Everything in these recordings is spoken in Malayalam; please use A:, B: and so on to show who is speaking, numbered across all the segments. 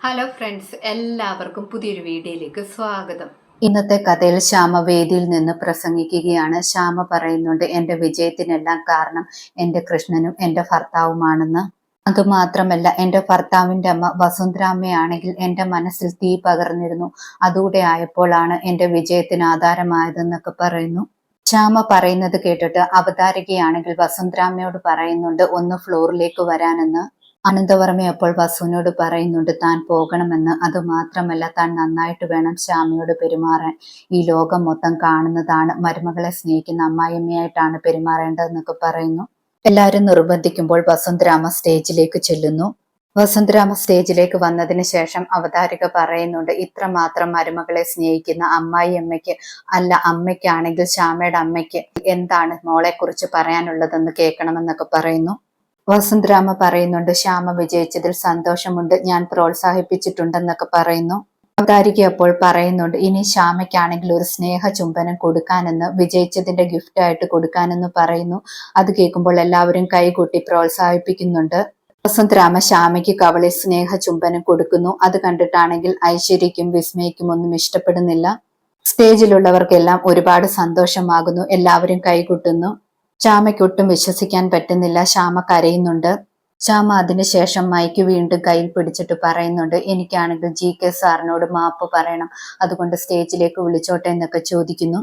A: ഹലോ ഫ്രണ്ട്സ് എല്ലാവർക്കും പുതിയൊരു വീഡിയോയിലേക്ക് സ്വാഗതം.
B: ഇന്നത്തെ കഥയിൽ ശ്യാമ വേദിയിൽ നിന്ന് പ്രസംഗിക്കുകയാണ്. ശ്യാമ പറയുന്നുണ്ട് എന്റെ വിജയത്തിനെല്ലാം കാരണം എന്റെ കൃഷ്ണനും എന്റെ ഭർത്താവുമാണെന്ന്. അതുമാത്രമല്ല എന്റെ ഭർത്താവിന്റെ അമ്മ വസുന്ധരാമ്മയാണെങ്കിൽ എന്റെ മനസ്സിൽ തീ പകർന്നിരുന്നു. അതുകൂടെ ആയപ്പോഴാണ് എന്റെ വിജയത്തിന് ആധാരമായതെന്നൊക്കെ പറയുന്നു. ശ്യാമ പറയുന്നത് കേട്ടിട്ട് അവതാരികയാണെങ്കിൽ വസുന്ധരാമ്മയോട് പറയുന്നുണ്ട് ഒന്ന് ഫ്ലോറിലേക്ക് വരാനെന്ന്. അനന്തവർമ്മ അപ്പോൾ വസുവിനോട് പറയുന്നുണ്ട് താൻ പോകണമെന്ന്. അത് മാത്രമല്ല താൻ നന്നായിട്ട് വേണം ശ്യാമയോട് പെരുമാറാൻ. ഈ ലോകം മൊത്തം കാണുന്നതാണ്. മരുമകളെ സ്നേഹിക്കുന്ന അമ്മായിയമ്മയായിട്ടാണ് പെരുമാറേണ്ടതെന്നൊക്കെ പറയുന്നു. എല്ലാവരും നിർബന്ധിക്കുമ്പോൾ വസുന്ധരാമ സ്റ്റേജിലേക്ക് ചെല്ലുന്നു. വസുന്ധരാമ സ്റ്റേജിലേക്ക് വന്നതിന് ശേഷം അവതാരിക പറയുന്നുണ്ട് ഇത്രമാത്രം മരുമകളെ സ്നേഹിക്കുന്ന അമ്മായി അമ്മയ്ക്ക് അല്ല അമ്മയ്ക്കാണെങ്കിൽ ശ്യാമയുടെ അമ്മയ്ക്ക് എന്താണ് മോളെ കുറിച്ച് പറയാനുള്ളതെന്ന് കേൾക്കണമെന്നൊക്കെ പറയുന്നു. വസുന്ധരാമ പറയുന്നുണ്ട് ശ്യാമ വിജയിച്ചതിൽ സന്തോഷമുണ്ട് ഞാൻ പ്രോത്സാഹിപ്പിച്ചിട്ടുണ്ടെന്നൊക്കെ പറയുന്നു. അവതാരിക അപ്പോൾ പറയുന്നുണ്ട് ഇനി ശ്യാമയ്ക്കാണെങ്കിൽ ഒരു സ്നേഹ ചുംബനം കൊടുക്കാനെന്ന് വിജയിച്ചതിന്റെ ഗിഫ്റ്റ് ആയിട്ട് കൊടുക്കാനെന്ന് പറയുന്നു. അത് കേൾക്കുമ്പോൾ എല്ലാവരും കൈകൂട്ടി പ്രോത്സാഹിപ്പിക്കുന്നുണ്ട്. വസന്തരാമ ശ്യാമയ്ക്ക് കവളി സ്നേഹ ചുംബനം കൊടുക്കുന്നു. അത് കണ്ടിട്ടാണെങ്കിൽ ഐശ്വര്യക്കും വിസ്മയക്കും ഒന്നും ഇഷ്ടപ്പെടുന്നില്ല. സ്റ്റേജിലുള്ളവർക്കെല്ലാം ഒരുപാട് സന്തോഷമാകുന്നു. എല്ലാവരും കൈകൊട്ടുന്നു. ശ്യാമയ്ക്ക് ഒട്ടും വിശ്വസിക്കാൻ പറ്റുന്നില്ല. ശ്യാമ കരയുന്നുണ്ട്. ശ്യാമ അതിനുശേഷം മൈക്ക് വീണ്ടും കയ്യിൽ പിടിച്ചിട്ട് പറയുന്നുണ്ട് എനിക്കാണെങ്കിൽ ജി കെ സാറിനോട് മാപ്പ് പറയണം. അതുകൊണ്ട് സ്റ്റേജിലേക്ക് വിളിച്ചോട്ടെ എന്നൊക്കെ ചോദിക്കുന്നു.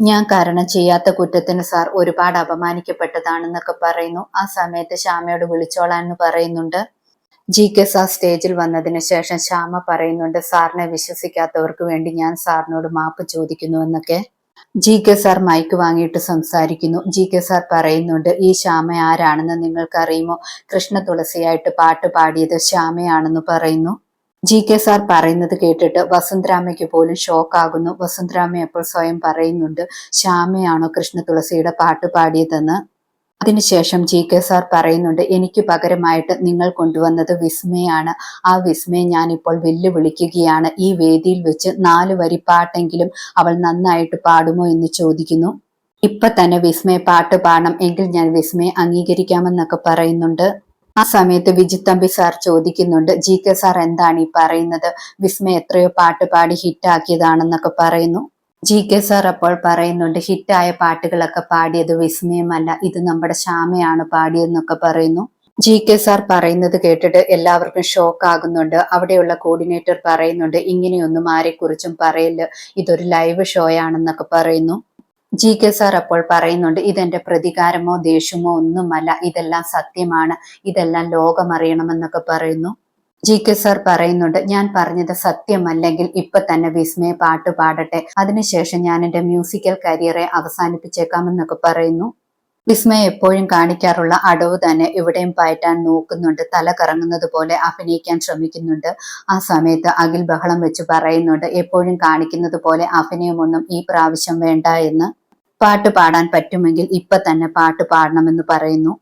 B: ഞാൻ കാരണം ചെയ്യാത്ത കുറ്റത്തിന് സാർ ഒരുപാട് അപമാനിക്കപ്പെട്ടതാണെന്നൊക്കെ പറയുന്നു. ആ സമയത്ത് ശ്യാമയോട് വിളിച്ചോളാൻ എന്ന് പറയുന്നുണ്ട്. ജി കെ സാർ സ്റ്റേജിൽ വന്നതിന് ശേഷം ശ്യാമ പറയുന്നുണ്ട് സാറിനെ വിശ്വസിക്കാത്തവർക്ക് വേണ്ടി ഞാൻ സാറിനോട് മാപ്പ് ചോദിക്കുന്നു എന്നൊക്കെ. ജി കെ സാർ മൈക്ക് വാങ്ങിയിട്ട് സംസാരിക്കുന്നു. ജി കെ സാർ പറയുന്നുണ്ട് ഈ ശ്യാമ ആരാണെന്ന് നിങ്ങൾക്കറിയുമോ? കൃഷ്ണ തുളസിയായിട്ട് പാട്ട് പാടിയത് ശ്യാമയാണെന്ന് പറയുന്നു. ജി കെ സാർ പറയുന്നത് കേട്ടിട്ട് വസന്തരാമയ്ക്ക് പോലും ഷോക്കാകുന്നു വസുന്ധരാമ അപ്പോൾ സ്വയം പറയുന്നുണ്ട് ശ്യാമയാണോ കൃഷ്ണ തുളസിയുടെ പാട്ട് പാടിയതെന്ന്? അതിനുശേഷം ജി കെ സാർ പറയുന്നുണ്ട് എനിക്ക് പകരമായിട്ട് നിങ്ങൾ കൊണ്ടുവന്നത് വിസ്മയാണ്. ആ വിസ്മയെ ഞാൻ ഇപ്പോൾ വെല്ലുവിളിക്കുകയാണ്. ഈ വേദിയിൽ വെച്ച് നാല് വരി പാട്ടെങ്കിലും അവൾ നന്നായിട്ട് പാടുമോ എന്ന് ചോദിക്കുന്നു. ഇപ്പൊ തന്നെ വിസ്മയ പാട്ട് പാടണം. എങ്കിൽ ഞാൻ വിസ്മയെ അംഗീകരിക്കാമെന്നൊക്കെ പറയുന്നുണ്ട്. ആ സമയത്ത് വിജിത്തമ്പി സാർ ചോദിക്കുന്നുണ്ട് ജി കെ സാർ എന്താണ് ഈ പറയുന്നത്? വിസ്മയ എത്രയോ പാട്ട് പാടി ഹിറ്റാക്കിയതാണെന്നൊക്കെ പറയുന്നു. ജി കെ സാർ അപ്പോൾ പറയുന്നുണ്ട് ഹിറ്റായ പാട്ടുകളൊക്കെ പാടിയത് വിസ്മയമല്ല ഇത് നമ്മുടെ ശ്യാമയാണ് പാടിയെന്നൊക്കെ പറയുന്നു. ജി കെ സാർ പറയുന്നത് കേട്ടിട്ട് എല്ലാവർക്കും ഷോക്ക് ആകുന്നുണ്ട്. അവിടെയുള്ള കോർഡിനേറ്റർ പറയുന്നുണ്ട് ഇങ്ങനെയൊന്നും ആരെക്കുറിച്ചും പറയില്ല ഇതൊരു ലൈവ് ഷോ ആണെന്നൊക്കെ പറയുന്നു. ജി കെ സാർ അപ്പോൾ പറയുന്നുണ്ട് ഇതെന്റെ പ്രതികാരമോ ദേഷ്യമോ ഒന്നുമല്ല ഇതെല്ലാം സത്യമാണ് ഇതെല്ലാം ലോകമറിയണമെന്നൊക്കെ പറയുന്നു. ജി കെ സാർ പറയുന്നുണ്ട് ഞാൻ പറഞ്ഞത് സത്യമല്ലെങ്കിൽ ഇപ്പൊ തന്നെ വിസ്മയ പാട്ട് പാടട്ടെ. അതിനുശേഷം ഞാൻ എന്റെ മ്യൂസിക്കൽ കരിയറെ അവസാനിപ്പിച്ചേക്കാമെന്നൊക്കെ പറയുന്നു. വിസ്മയ എപ്പോഴും കാണിക്കാറുള്ള അടവ് തന്നെ ഇവിടെയും പയറ്റാൻ നോക്കുന്നുണ്ട്. തല കറങ്ങുന്നത് പോലെ അഭിനയിക്കാൻ ശ്രമിക്കുന്നുണ്ട്. ആ സമയത്ത് അഖിൽ ബഹളം വെച്ച് പറയുന്നുണ്ട് എപ്പോഴും കാണിക്കുന്നത് പോലെ അഭിനയമൊന്നും ഈ പ്രാവശ്യം വേണ്ട എന്ന്. പാട്ട് പാടാൻ പറ്റുമെങ്കിൽ ഇപ്പൊ തന്നെ പാട്ട് പാടണമെന്ന് പറയുന്നു.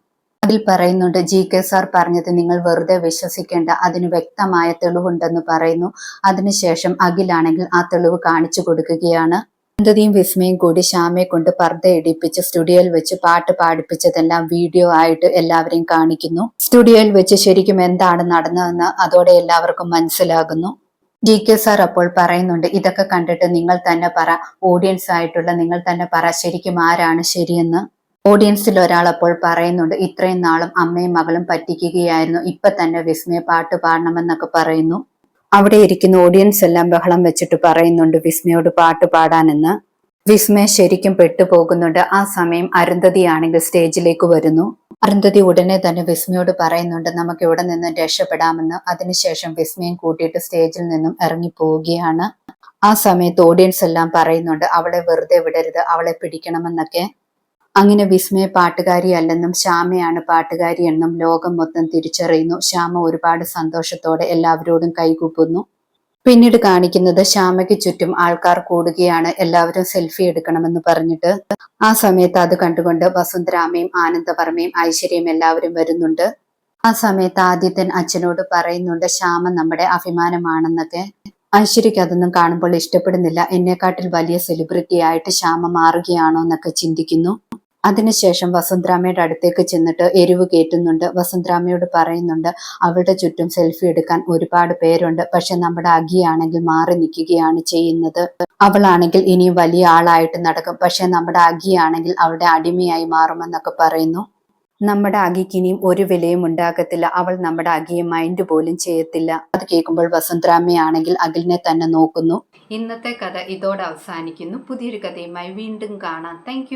B: അതിൽ പറയുന്നുണ്ട് ജി കെ സാർ പറഞ്ഞത് നിങ്ങൾ വെറുതെ വിശ്വസിക്കേണ്ട അതിന് വ്യക്തമായ തെളിവുണ്ടെന്ന് പറയുന്നു. അതിനുശേഷം അഖിലാണെങ്കിൽ ആ തെളിവ് കാണിച്ചു കൊടുക്കുകയാണ്. അനന്തതയും വിസ്മയും കൂടി ശ്യാമയെ കൊണ്ട് പർദ്ദ ഇടിപ്പിച്ച് സ്റ്റുഡിയോയിൽ വെച്ച് പാട്ട് പാടിപ്പിച്ചതെല്ലാം വീഡിയോ ആയിട്ട് എല്ലാവരെയും കാണിക്കുന്നു. സ്റ്റുഡിയോയിൽ വെച്ച് ശരിക്കും എന്താണ് നടന്നതെന്ന് അതോടെ എല്ലാവർക്കും മനസ്സിലാകുന്നു. ഡി കെ സാർ അപ്പോൾ പറയുന്നുണ്ട് ഇതൊക്കെ കണ്ടിട്ട് നിങ്ങൾ തന്നെ പറ ഓഡിയൻസ് ആയിട്ടുള്ള നിങ്ങൾ തന്നെ പറ ശരിക്കും ആരാണ് ശരിയെന്ന്. ഓഡിയൻസിൽ ഒരാൾ അപ്പോൾ പറയുന്നുണ്ട് ഇത്രയും നാളും അമ്മയും മകളും പറ്റിക്കുകയായിരുന്നു ഇപ്പൊ തന്നെ വിസ്മയ പാട്ട് പാടണമെന്നൊക്കെ പറയുന്നു. അവിടെ ഇരിക്കുന്ന ഓഡിയൻസ് എല്ലാം ബഹളം വെച്ചിട്ട് പറയുന്നുണ്ട് വിസ്മയോട് പാട്ട് പാടാനെന്ന്. വിസ്മയ ശരിക്കും പെട്ടുപോകുന്നുണ്ട്. ആ സമയം അരുന്ധതി ആണെങ്കിൽ സ്റ്റേജിലേക്ക് വരുന്നു. അരുന്ധതി ഉടനെ തന്നെ വിസ്മയോട് പറയുന്നുണ്ട് നമുക്ക് ഇവിടെ നിന്ന് രക്ഷപ്പെടാമെന്ന്. അതിനുശേഷം വിസ്മയം കൂട്ടിയിട്ട് സ്റ്റേജിൽ നിന്നും ഇറങ്ങി പോവുകയാണ് ആ സമയത്ത് ഓഡിയൻസ് എല്ലാം പറയുന്നുണ്ട് അവളെ വെറുതെ വിടരുത് അവളെ പിടിക്കണമെന്നൊക്കെ. അങ്ങനെ വിസ്മയ പാട്ടുകാരി അല്ലെന്നും ശ്യാമയാണ് പാട്ടുകാരി എന്നും ലോകം മൊത്തം തിരിച്ചറിയുന്നു. ശ്യാമ ഒരുപാട് സന്തോഷത്തോടെ എല്ലാവരോടും കൈകൂപ്പുന്നു. പിന്നീട് കാണിക്കുന്നത് ശ്യാമയ്ക്ക് ചുറ്റും ആൾക്കാർ കൂടുകയാണ്. എല്ലാവരും സെൽഫി എടുക്കണമെന്ന് പറഞ്ഞിട്ട് ആ സമയത്ത് അത് കണ്ടുകൊണ്ട് വസുന്ധരാമയും ആനന്ദവർമ്മയും ഐശ്വര്യയും എല്ലാവരും വരുന്നുണ്ട്. ആ സമയത്ത് ആദിത്യൻ അച്ഛനോട് പറയുന്നുണ്ട് ശ്യാമ നമ്മുടെ അഭിമാനമാണെന്നൊക്കെ. ഐശ്വര്യയ്ക്ക് അതൊന്നും കാണുമ്പോൾ ഇഷ്ടപ്പെടുന്നില്ല. എന്നെക്കാട്ടിൽ വലിയ സെലിബ്രിറ്റി ആയിട്ട് ശ്യാമ മാറുകയാണോ എന്നൊക്കെ ചിന്തിക്കുന്നു. അതിനുശേഷം വസുന്ധരാമയുടെ അടുത്തേക്ക് ചെന്നിട്ട് എരിവ് കയറ്റുന്നുണ്ട് വസുന്ധരാമയോട് പറയുന്നുണ്ട് അവളുടെ ചുറ്റും സെൽഫി എടുക്കാൻ ഒരുപാട് പേരുണ്ട്. പക്ഷെ നമ്മുടെ അഗിയാണെങ്കിൽ മാറി നിൽക്കുകയാണ് ചെയ്യുന്നത്. അവളാണെങ്കിൽ ഇനിയും വലിയ ആളായിട്ട് നടക്കും. പക്ഷെ നമ്മുടെ അഗിയാണെങ്കിൽ അവളുടെ അടിമയായി മാറുമെന്നൊക്കെ പറയുന്നു. നമ്മുടെ അഗിക്ക് ഇനിയും ഒരു വിലയും ഉണ്ടാകത്തില്ല. അവൾ നമ്മുടെ അഗിയെ മൈൻഡ് പോലും ചെയ്യത്തില്ല. അത് കേൾക്കുമ്പോൾ വസുന്ധരാമയാണെങ്കിൽ അഖിലിനെ തന്നെ നോക്കുന്നു.
A: ഇന്നത്തെ കഥ ഇതോടെ അവസാനിക്കുന്നു. പുതിയൊരു കഥയുമായി വീണ്ടും കാണാം. താങ്ക്